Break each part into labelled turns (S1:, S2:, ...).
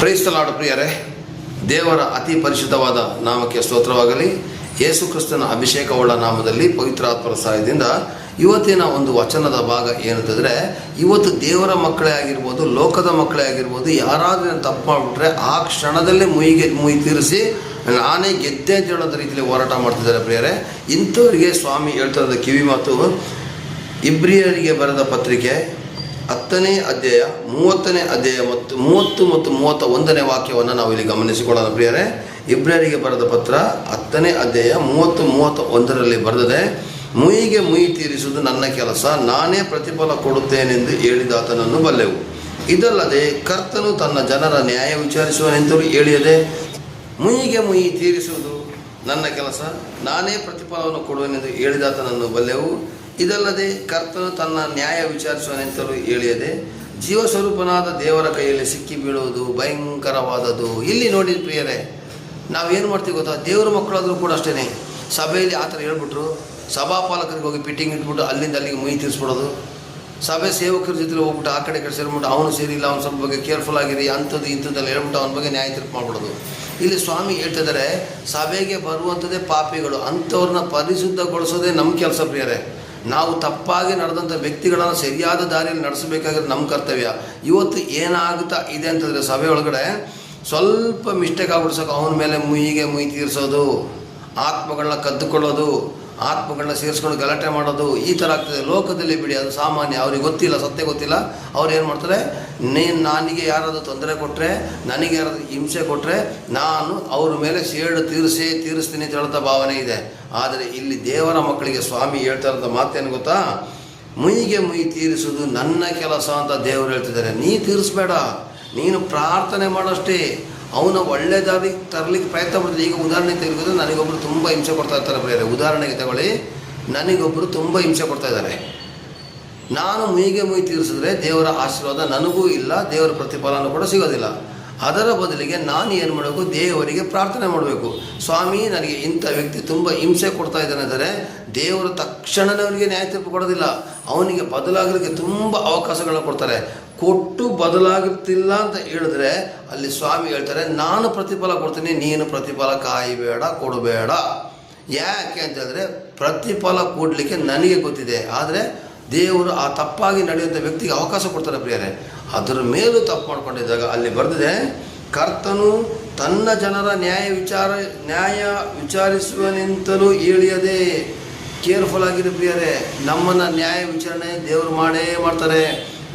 S1: ಕ್ರೈಸ್ತಲಾಡು ಪ್ರಿಯರೇ. ದೇವರ ಅತಿ ಪರಿಶುದ್ಧವಾದ ನಾಮಕ್ಕೆ ಸ್ತೋತ್ರವಾಗಲಿ. ಯೇಸು ಕ್ರಿಸ್ತನ ಅಭಿಷೇಕವುಳ್ಳ ನಾಮದಲ್ಲಿ ಪವಿತ್ರಾತ್ಮರ ಸಹಾಯದಿಂದ ಇವತ್ತಿನ ಒಂದು ವಚನದ ಭಾಗ ಏನಂತಂದರೆ, ಇವತ್ತು ದೇವರ ಮಕ್ಕಳೇ ಆಗಿರ್ಬೋದು, ಲೋಕದ ಮಕ್ಕಳೇ ಆಗಿರ್ಬೋದು, ಯಾರಾದರೂ ತಪ್ಪು ಮಾಡಿಬಿಟ್ರೆ ಆ ಕ್ಷಣದಲ್ಲೇ ಮುಯಿಗೆ, ಮುಯಿ ತೀರಿಸಿ ನಾನೇ ಗೆದ್ದೆ ಅಂತ ಹೇಳೋದ ರೀತಿಯಲ್ಲಿ ಹೋರಾಟ ಮಾಡ್ತಿದ್ದಾರೆ ಪ್ರಿಯರೇ. ಇಂಥವರಿಗೆ ಸ್ವಾಮಿ ಹೇಳ್ತಾ ಕಿವಿ ಮಾತು. ಇಬ್ರಿಯರಿಗೆ ಬರೆದ ಪತ್ರಿಕೆ ಹತ್ತನೇ ಅಧ್ಯಾಯ, ಮೂವತ್ತನೇ ಅಧ್ಯಾಯ ಮತ್ತು ಮೂವತ್ತು ಮತ್ತು ಮೂವತ್ತ ಒಂದನೇ ವಾಕ್ಯವನ್ನು ನಾವು ಇಲ್ಲಿ ಗಮನಿಸಿಕೊಳ್ಳೋಣ ಪ್ರಿಯರೇ. ಇಬ್ರಿಯರಿಗೆ ಬರೆದ ಪತ್ರ ಹತ್ತನೇ ಅಧ್ಯಾಯ, ಮೂವತ್ತು ಮೂವತ್ತ ಒಂದರಲ್ಲಿ ಬರೆದಿದೆ, ಮುಯಿಗೆ ಮುಯಿ ತೀರಿಸುವುದು ನನ್ನ ಕೆಲಸ, ನಾನೇ ಪ್ರತಿಫಲ ಕೊಡುತ್ತೇನೆಂದು ಹೇಳಿದಾತನನ್ನು ಬಲ್ಲೆವು. ಇದಲ್ಲದೆ ಕರ್ತನು ತನ್ನ ಜನರ ನ್ಯಾಯ ವಿಚಾರಿಸುವನೆಂತಲೂ ಹೇಳಿಯದೆ, ಮುಯಿಗೆ ಮುಯಿ ತೀರಿಸುವುದು ನನ್ನ ಕೆಲಸ, ನಾನೇ ಪ್ರತಿಫಲವನ್ನು ಕೊಡುವೆನೆಂದು ಹೇಳಿದಾತನನ್ನು ಬಲ್ಲೆವು. ಇದಲ್ಲದೆ ಕರ್ತನು ತನ್ನ ನ್ಯಾಯ ವಿಚಾರಿಸುವನೆಂತಲೂ ಹೇಳಿಯದೆ ಜೀವಸ್ವರೂಪನಾದ ದೇವರ ಕೈಯಲ್ಲಿ ಸಿಕ್ಕಿ ಬೀಳುವುದು ಭಯಂಕರವಾದದ್ದು. ಇಲ್ಲಿ ನೋಡಿ ಪ್ರಿಯರೇ, ನಾವೇನು ಮಾಡ್ತೀವಿ ಗೊತ್ತಾ? ದೇವರ ಮಕ್ಕಳಾದರೂ ಕೂಡ ಅಷ್ಟೇ ಸಭೆಯಲ್ಲಿ ಆ ಥರ ಹೇಳ್ಬಿಟ್ರು. ಸಭಾಪಾಲಕರಿಗೆ ಹೋಗಿ ಪಿಟ್ಟಿಂಗ್ ಇಟ್ಬಿಟ್ಟು ಅಲ್ಲಿಂದ ಅಲ್ಲಿಗೆ ಮುಯಿ ತೀರಿಸ್ಬಿಡೋದು. ಸಭೆ ಸೇವಕರ ಜೊತೆ ಹೋಗ್ಬಿಟ್ಟು ಆ ಕಡೆ ಕಡೆ ಸೇರಿಬಿಟ್ಟು ಅವನು ಸೇರಿಲ್ಲ ಅವ್ನು ಸ್ವಲ್ಪ ಬಗ್ಗೆ ಕೇರ್ಫುಲ್ ಆಗಿರಿ, ಅಂಥದ್ದು ಇಂಥದ್ದೆಲ್ಲ ಹೇಳ್ಬಿಟ್ಟು ಅವನ ಬಗ್ಗೆ ನ್ಯಾಯ ತೀರ್ಪು ಮಾಡ್ಬಿಡೋದು. ಇಲ್ಲಿ ಸ್ವಾಮಿ ಹೇಳ್ತಿದ್ದಾರೆ ಸಭೆಗೆ ಬರುವಂಥದ್ದೇ ಪಾಪಿಗಳು, ಅಂಥವ್ರನ್ನ ಪರಿಶುದ್ಧಗೊಳಿಸೋದೇ ನಮ್ಮ ಕೆಲಸ ಪ್ರಿಯರೇ. ನಾವು ತಪ್ಪಾಗಿ ನಡೆದಂಥ ವ್ಯಕ್ತಿಗಳನ್ನು ಸರಿಯಾದ ದಾರಿಯಲ್ಲಿ ನಡೆಸಬೇಕಾಗಿರೋದು ನಮ್ಮ ಕರ್ತವ್ಯ. ಇವತ್ತು ಏನಾಗುತ್ತಾ ಇದೆ ಅಂತಂದರೆ ಸಭೆ ಒಳಗಡೆ ಸ್ವಲ್ಪ ಮಿಸ್ಟೇಕ್ ಆಗ್ಬಿಡ್ಸೋಕೆ ಅವನ ಮೇಲೆ ಮುಯಿಗೆ ಮುಯಿ ತೀರಿಸೋದು, ಆತ್ಮಗಳನ್ನ ಕದ್ದುಕೊಳ್ಳೋದು ಆತ್ಮಗಳನ್ನ ಸೇರಿಸ್ಕೊಂಡು ಗಲಾಟೆ ಮಾಡೋದು ಈ ಥರ ಆಗ್ತದೆ. ಲೋಕದಲ್ಲಿ ಬಿಡಿ, ಅದು ಸಾಮಾನ್ಯ. ಅವ್ರಿಗೆ ಗೊತ್ತಿಲ್ಲ, ಸತ್ಯ ಗೊತ್ತಿಲ್ಲ. ಅವ್ರು ಏನು ಮಾಡ್ತಾರೆ? ನೀನು ನನಗೆ ಯಾರಾದರೂ ತೊಂದರೆ ಕೊಟ್ಟರೆ ನನಗೆ ಯಾರಾದರೂ ಹಿಂಸೆ ಕೊಟ್ಟರೆ ನಾನು ಅವ್ರ ಮೇಲೆ ಸೇಡು ತೀರಿಸಿ, ತೀರಿಸ್ತೀನಿ ಅಂತ ಹೇಳ್ತಾ ಭಾವನೆ ಇದೆ. ಆದರೆ ಇಲ್ಲಿ ದೇವರ ಮಕ್ಕಳಿಗೆ ಸ್ವಾಮಿ ಹೇಳ್ತಾ ಇರೋಂಥ ಮಾತೇನು ಗೊತ್ತಾ? ಮುಯಿಗೆ ಮುಯಿ ತೀರಿಸುವುದು ನನ್ನ ಕೆಲಸ ಅಂತ ದೇವರು ಹೇಳ್ತಿದ್ದಾರೆ. ನೀ ತೀರಿಸ್ಬೇಡ. ನೀನು ಪ್ರಾರ್ಥನೆ ಮಾಡೋಷ್ಟೇ. ಅವನ ಒಳ್ಳೆ ತರಲಿಕ್ಕೆ ಪ್ರಯತ್ನ ಮಾಡಿದ್ರೆ ಈಗ ಉದಾಹರಣೆ ತೆಗೆದುಕೊಂಡ್ರೆ ನನಗೊಬ್ಬರು ತುಂಬ ಹಿಂಸೆ ಕೊಡ್ತಾ ಇರ್ತಾರೆ ಬೇರೆ ಉದಾಹರಣೆಗೆ ತಗೊಳ್ಳಿ ನನಗೊಬ್ಬರು ತುಂಬ ಹಿಂಸೆ ಕೊಡ್ತಾ ಇದ್ದಾರೆ. ನಾನು ಮುಯಿಗೆ ಮುಯಿ ತೀರಿಸಿದ್ರೆ ದೇವರ ಆಶೀರ್ವಾದ ನನಗೂ ಇಲ್ಲ, ದೇವರ ಪ್ರತಿಫಲನೂ ಕೂಡ ಸಿಗೋದಿಲ್ಲ. ಅದರ ಬದಲಿಗೆ ನಾನು ಏನು ಮಾಡಬೇಕು? ದೇವರಿಗೆ ಪ್ರಾರ್ಥನೆ ಮಾಡಬೇಕು. ಸ್ವಾಮಿ, ನನಗೆ ಇಂಥ ವ್ಯಕ್ತಿ ತುಂಬ ಹಿಂಸೆ ಕೊಡ್ತಾ ಇದ್ದಾನೆ ಅಂದರೆ, ದೇವರು ತಕ್ಷಣವೇ ಅವನಿಗೆ ನ್ಯಾಯ ತೀರ್ಪು ಕೊಡೋದಿಲ್ಲ. ಅವನಿಗೆ ಬದಲಾಗಲಿಕ್ಕೆ ತುಂಬ ಅವಕಾಶಗಳನ್ನ ಕೊಡ್ತಾರೆ. ಕೊಟ್ಟು ಬದಲಾಗುತ್ತಿಲ್ಲ ಅಂತ ಹೇಳಿದ್ರೆ, ಅಲ್ಲಿ ಸ್ವಾಮಿ ಹೇಳ್ತಾರೆ, ನಾನು ಪ್ರತಿಫಲ ಕೊಡ್ತೀನಿ, ನೀನು ಪ್ರತಿಫಲ ಕಾಯಬೇಡ, ಕೊಡಬೇಡ. ಯಾಕೆ ಅಂತೇಳಿದ್ರೆ ಪ್ರತಿಫಲ ಕೊಡಲಿಕ್ಕೆ ನನಗೆ ಗೊತ್ತಿದೆ. ಆದರೆ ದೇವರು ಆ ತಪ್ಪಾಗಿ ನಡೆಯುವಂಥ ವ್ಯಕ್ತಿಗೆ ಅವಕಾಶ ಕೊಡ್ತಾರೆ ಪ್ರಿಯರೇ. ಅದರ ಮೇಲೂ ತಪ್ಪು ಮಾಡ್ಕೊಂಡಿದ್ದಾಗ ಅಲ್ಲಿ ಬರೆದಿದೆ ಕರ್ತನು ತನ್ನ ಜನರ ನ್ಯಾಯ ವಿಚಾರ, ನ್ಯಾಯ ವಿಚಾರಿಸುವನೆಂತಲೂ ಹೇಳಿಯದೆ ಕೇರ್ಫುಲ್ ಆಗಿರಿ ಪ್ರಿಯರೇ. ನಮ್ಮನ್ನು ನ್ಯಾಯ ವಿಚಾರಣೆ ದೇವರು ಮಾಡೇ ಮಾಡ್ತಾರೆ.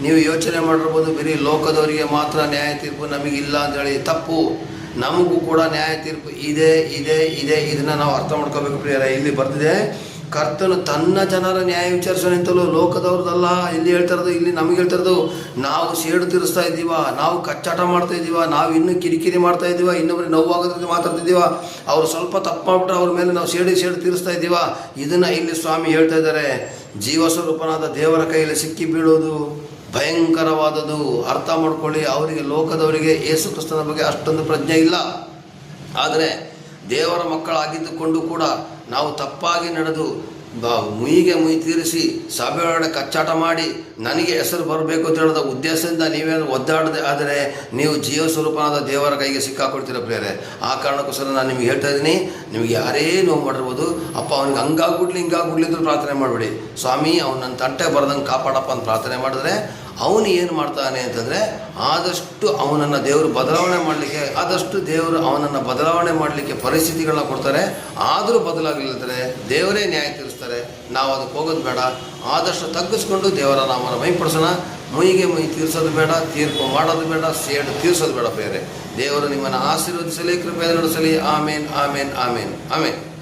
S1: ನೀವು ಯೋಚನೆ ಮಾಡಿರ್ಬೋದು, ಬರೀ ಲೋಕದವರಿಗೆ ಮಾತ್ರ ನ್ಯಾಯ ತೀರ್ಪು ನಮಗಿಲ್ಲ ಅಂತೇಳಿ ತಪ್ಪು. ನಮಗೂ ಕೂಡ ನ್ಯಾಯ ತೀರ್ಪು ಇದೆ ಇದೆ ಇದೆ. ಇದನ್ನು ನಾವು ಅರ್ಥ ಮಾಡ್ಕೋಬೇಕು ಪ್ರಿಯರೇ. ಇಲ್ಲಿ ಬರ್ತಿದೆ ಕರ್ತನು ತನ್ನ ಜನರ ನ್ಯಾಯ ವಿಚಾರಿಸೋಣಂತಲೂ ಲೋಕದವ್ರದ್ದಲ್ಲ. ಇಲ್ಲಿ ಹೇಳ್ತಾರದು ಇಲ್ಲಿ ನಮಗೆ ಹೇಳ್ತಿರೋದು ನಾವು ಸೇಡು ತೀರಿಸ್ತಾ ಇದ್ದೀವ, ನಾವು ಕಚ್ಚಾಟ ಮಾಡ್ತಾ ಇದ್ದೀವ, ನಾವು ಇನ್ನೂ ಕಿರಿಕಿರಿ ಮಾಡ್ತಾ ಇದ್ದೀವ ಇನ್ನೊಬ್ಬರಿಗೆ ನೋವಾಗೋದ್ರಿಗೆ ಮಾತಾಡ್ತಿದ್ದೀವ ಅವ್ರು ಸ್ವಲ್ಪ ತಪ್ಪು ಅವ್ರ ಮೇಲೆ ನಾವು ಸೇಡಿ ಸೇಡು ತೀರಿಸ್ತಾ ಇದ್ದೀವ? ಇದನ್ನು ಇಲ್ಲಿ ಸ್ವಾಮಿ ಹೇಳ್ತಾ ಇದ್ದಾರೆ. ಜೀವಸ್ವರೂಪನಾದ ದೇವರ ಕೈಯಲ್ಲಿ ಸಿಕ್ಕಿ ಬೀಳೋದು ಭಯಂಕರವಾದದ್ದು. ಅರ್ಥ ಮಾಡ್ಕೊಳ್ಳಿ, ಅವರಿಗೆ, ಲೋಕದವರಿಗೆ ಯೇಸು ಕ್ರಿಸ್ತನ ಬಗ್ಗೆ ಅಷ್ಟೊಂದು ಪ್ರಜ್ಞೆ ಇಲ್ಲ. ಆದರೆ ದೇವರ ಮಕ್ಕಳಾಗಿದ್ದುಕೊಂಡು ಕೂಡ ನಾವು ತಪ್ಪಾಗಿ ನಡೆದು ಮುಯಿಗೆ ಮುಯಿ ತೀರಿಸಿ ಸಭೆಯೊಳಗಡೆ ಕಚ್ಚಾಟ ಮಾಡಿ ನನಗೆ ಹೆಸರು ಬರಬೇಕು ಅಂತ ಹೇಳಿದ ಉದ್ದೇಶದಿಂದ ನೀವೇನು ಒದ್ದಾಡದೆ ಆದರೆ ನೀವು ಜೀವ ಸ್ವರೂಪನಾದ ದೇವರ ಕೈಗೆ ಸಿಕ್ಕಾಕೊಳ್ತೀರ ಪ್ರೇರೆ ಆ ಕಾರಣಕ್ಕೋಸ್ಕರ ನಾನು ನಿಮಗೆ ಹೇಳ್ತಾ ಇದ್ದೀನಿ, ನಿಮಗೆ ಯಾರೇ ನೋವು ಮಾಡಿರ್ಬೋದು, ಅಪ್ಪ ಅವ್ನಿಗೆ ಹಂಗಾಗ್ಬಿಡ್ಲಿ ಹಿಂಗಾಗ್ಬಿಡ್ಲಿ ಅಂತ ಪ್ರಾರ್ಥನೆ ಮಾಡಬೇಡಿ. ಸ್ವಾಮಿ, ಅವ್ನು ನನ್ನ ತಂಟೆ ಬರ್ದಂಗೆ ಕಾಪಾಡಪ್ಪ ಅಂತ ಪ್ರಾರ್ಥನೆ ಮಾಡಿದ್ರೆ ಅವನು ಏನು ಮಾಡ್ತಾನೆ ಅಂತಂದರೆ ಆದಷ್ಟು ಅವನನ್ನು ದೇವರು ಬದಲಾವಣೆ ಮಾಡಲಿಕ್ಕೆ, ಆದಷ್ಟು ದೇವರು ಅವನನ್ನು ಬದಲಾವಣೆ ಮಾಡಲಿಕ್ಕೆ ಪರಿಸ್ಥಿತಿಗಳನ್ನ ಕೊಡ್ತಾರೆ. ಆದರೂ ಬದಲಾಗಲಿಲ್ಲದ್ರೆ ದೇವರೇ ನ್ಯಾಯ ತೀರಿಸ್ತಾರೆ. ನಾವು ಅದಕ್ಕೆ ಹೋಗೋದು ಬೇಡ. ಆದಷ್ಟು ತಗ್ಗಿಸ್ಕೊಂಡು ದೇವರ ನಾಮನ ಮೈಪಡಿಸೋಣ ಮುಯಿಗೆ ಮುಯಿ ತೀರಿಸೋದು ಬೇಡ, ತೀರ್ಪು ಮಾಡೋದು ಬೇಡ, ಸೇಡು ತೀರಿಸೋದು ಬೇಡ ಬೇರೆ ದೇವರು ನಿಮ್ಮನ್ನು ಆಶೀರ್ವದಿಸಲಿ ಕೃಪೆ ನಡೆಸಲಿ. ಆಮೇನ್ ಆಮೇನ್ ಆಮೇನ್ ಆಮೇನ್.